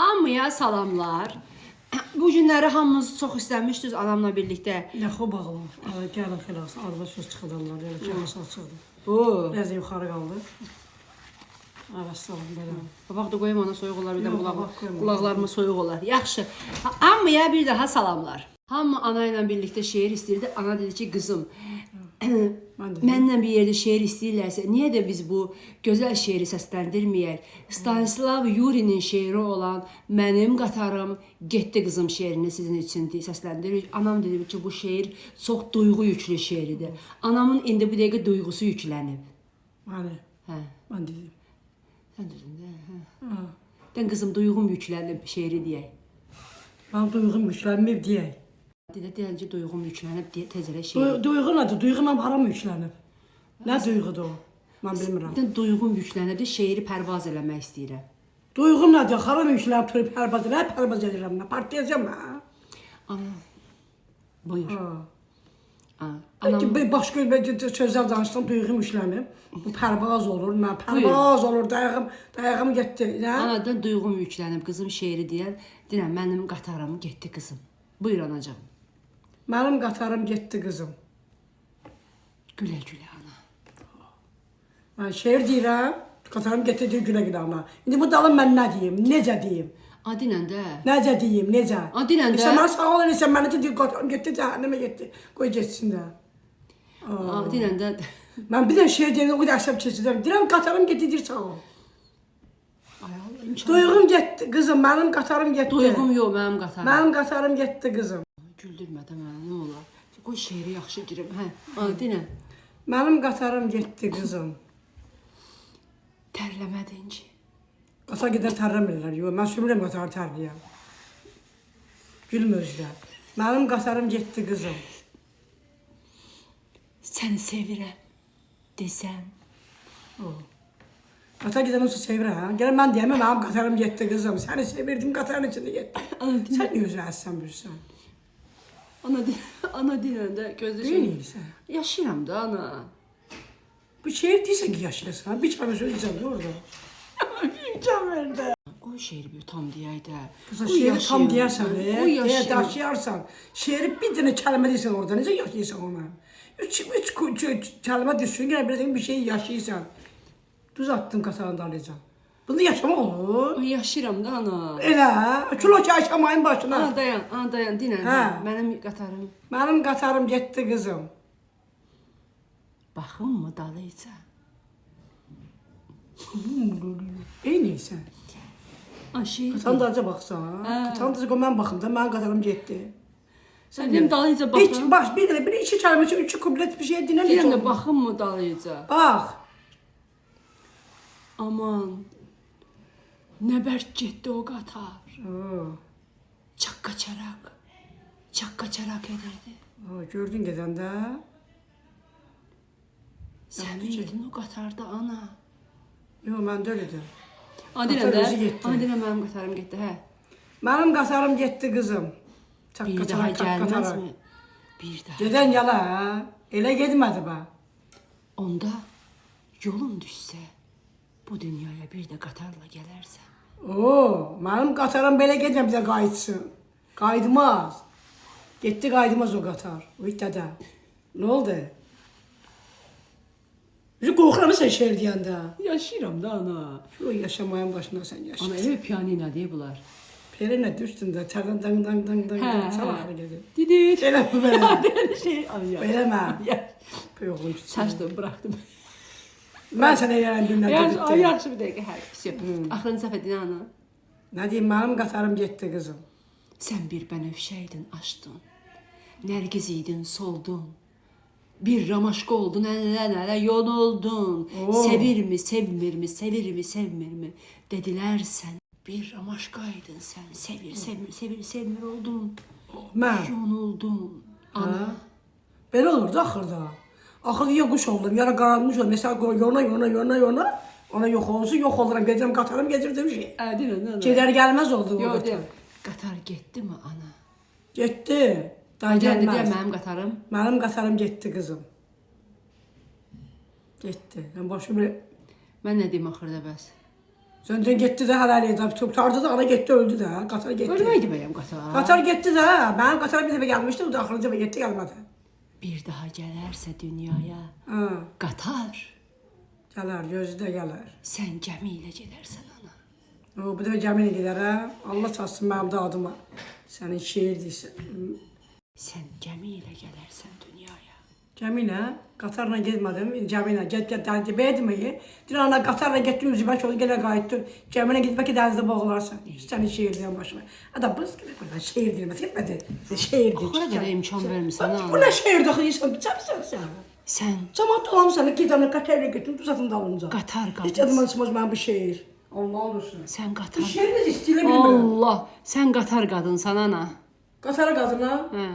Hamıya salamlar. Bu günləri hamınız çox istəmişdiniz anamla birlikdə. Yaxı bağlı. Ay, Gəlin xilas. Arada söz çıxıdanlar. Elə ki, masa çıxdı. Bu. Biraz yuxarı qaldı. Salam belə. Qabaq da qoyum ona soyuq olar, bir də Yox, qulaq, qabaq qoyma. qulaqlarıma soyuq olar. Yaxşı. Ha- Hamıya bir daha salamlar. Hamı ana ilə birlikdə şeir istəyirdi. Ana dedi ki, qızım, Mən də Mənlə bir yerdə şeir istəyirlərsə, niyə də biz bu gözəl şeiri səsləndirməyək? Stanislav Yurinin şeiri olan Mənim qatarım getdi qızım şeirini sizin üçün səsləndiririk. Anam dedi ki, bu şeir çox duyğu yüklü şeiridir. Anamın indi bu dəqiqə duyğusu yüklənib. Hani Hə. mən dedim. Sən dedin də, hə. Ha. Dən qızım duyğum yüklənib şeiri deyək. Mən duyğum yüklənməyib deyək. Dedə deyən ki, duyğum yüklənib deyə tezərə şeir. Du duyğu nədir? Duyğu mən haram yüklənib? Nə duyğudur o? Mən bilmirəm. Dən duyğum yüklənib şeiri pərvaz eləmək istəyirəm. Duyğu nədir? Haram yüklənib turib pərbaz nə pərbaz edirəm mən? Partlayacağam mən. Ana. Buyur. Ha. Ha. Anam... Başqa bir sözlər danışsam duyğum yüklənib. Bu pərbaz olur. Mən pərbaz olur. Dayağım, dayağım getdi. Nə? Anadan duyğum yüklənib qızım şeiri deyən, deyirəm mənim qatarım getdi qızım. Buyur anacığım. Mənim qatarım getdi qızım. Gülə-gülə ana. Mən şeir deyirəm. Qatarım getdi deyir gülə-gülə ana. İndi bu dalın mən nə deyim? Necə deyim? Adinən də. Necə deyim? Necə? A, dinən də. Sən mənə sağ ol eləsən, mənə deyir qatarım getdi cəhənnəmə getdi. Qoy getsin də. Adinən də. Mən bir də şeir deyəndə o qədər əsəb keçirəm. Deyirəm qatarım getdi deyir sağ ol. Ay Allah imkan. Duyğum getdi qızım, mənim qatarım getdi. Duyğum yox mənim qatarım. Mənim qatarım getdi qızım. Güldürmə də mənə nə olar. Qoy şeiri yaxşı girim. Hə. Adinən. Mənim qatarım getdi qızım. Tərləmədin ki. Qatar gedən tərləmirlər. Yox, mən sürmürəm qatarı tərləyəm. Gülmür özdə. Mənim qatarım getdi qızım. Səni sevirəm desəm. Qatar gedən olsa sevirəm. Gələn mən deyəm, mənim qatarım getdi qızım. Səni sevirdim, qatarın içində getdi. Sən niyə özünü əzsən bilirsən? Ana di ana dinən də gözdə şey. Neynirsən? Yaşayıram da ana. Bu şehir deyirsən ki yaşayırsan. Bir kere söz diyeceğim orada. İmkan ver de. Qoy şeiri bir tam deyək də. Kıza Qoy şehri tam diyersen de. Diye yaşayım. taşıyarsan. Şehri bir tane kelime değilsen orada. Nece yaşayırsan ona? Üç, üç, üç, üç kelime düşsün. Yine bir, bir şey yaşayırsan. Düz attın kasanı darlayacağım. Bunu yaşamak olur. Ay yaşayıram da ana. Elə, kilo ki yaşamayın başına. Ana dayan, ana dayan, dinən. Hə. Mənim qatarım. Benim qatarım getdi kızım. Baxın mı dalıca? Ey neyse. Ay şey. Sen da baksan. Hə. Sen da benim qatarım getdi. Sən dem dalıca baxın. baş bir tane bir iki için üç kublet bir şey dinle. Deyirəm də baxın mı dalıca? Bak. Aman. Bərk getdi o qatar. Oo, Çaqqa-çaraq. Çaqqa-çaraq edirdi. oo, gördün gedəndə. Sən miydin o qatarda ana? Yox, mən də öylədir. Adilən Qatar də. özü getdi. Adilən mənim qatarım getdi, hə. Mənim qatarım getdi qızım. Bir daha gəlməzmi? Bir daha. Gedən yala, hə? Elə getmədi bə. Onda yolun düşsə, bu dünyaya bir də qatarla gələrsən. Oo, mənim qatarım belə getmə bir də qayıtsın. Qayıtmaz. Getdi qayıtmaz o qatar. O itədə. Nə oldu? Bizi qorxuram sən şeir deyəndə. Yaşayıram da ana. Yox, yaşamayan başına sən yaşa. Ana elə pianino deyir bunlar. Peri nə üstündə tərdən dang dang dang dang dang hə. çalar gedir. Didit. Elə bu belə. Belə şey ay ya. Eləmə. Ya. Yoxum. Saçdım, buraxdım. Mən sənə yerəndindən Yəni ay dedim. yaxşı bir dəqiqə hər şey. Hmm. Axırıncı dəfə Dinana, Nə deyim, mənim qatarım getdi qızım. sən bir bənövşə idin, açdın. Nərgiz idin, soldun. Bir ramaşqa oldun, ələ ələ yonuldun. Oo. Sevirmi, sevmirmi, sevirmi, sevmirmi dedilər sən. Bir ramaşqa idin sən, sevir, sevmir, sevir, sevmir oldun. Mən. Yonuldun. Ana, Belə olurdu axırda. Ya quş oldum, ya da qaranmış oldum. Məsələn, qoy yona, yona, yona, yona. Ona yox olsun, yox oluram. Gedirəm qatarım gedirdim şey. Ədin ana. Gedər gəlməz oldu o Yox, deyim. Qatar getdi mi ana? Getdi. Daha Gəldi gəlməz. mənim qatarım. Mənim qatarım getdi qızım. Getdi. Mən başım Mən nə deyim axırda bəs? Söndürün gitti de herhalde. Tutardı da ana gitti öldü de. Qatar gitti. Ölməydi bəyəm qatar. Qatar gitti de. Ben Qatar bir dəfə gəlmişdi. O da axırıncı dəfə gitti gəlmədi. Bir daha gələrsə dünyaya Ha. qatar, Gələr, gözü də gələr. sən gəmi ilə gedərsən ana. O, bu dəfə gəmi ilə gedərəm. Allah çalsın mənim də adıma. Sənin şeir deyirsən. Sən gəmi ilə gələrsən dünyaya. Qatarla getmədim. Gəmi ilə get get dənizə bəyədməyi. Deyir ana Qatarla getdin üzbək oldu yenə qayıtdın. Gəmi ilə getmək ki dənizdə boğularsan. Sənin şeir deyən başıma. Ada bız gibi burada şeir deyilməz. Getmədi. Şeir deyir. Axıra qədər imkan vermirsən Bu ana. nə şeir daxilsən? Çapsan sən. Sən Cəmaat dolam səni ki dənə Qatarla getdin, tuzatın dalınca. qatar Heç qadın. adıma çıxmaz mənim bu şeir. Allah olursun. Bu qatar. şeir necə istəyirəm bilmirəm. Allah, sən qatar qadınsan ana. Qatara qadına Hə.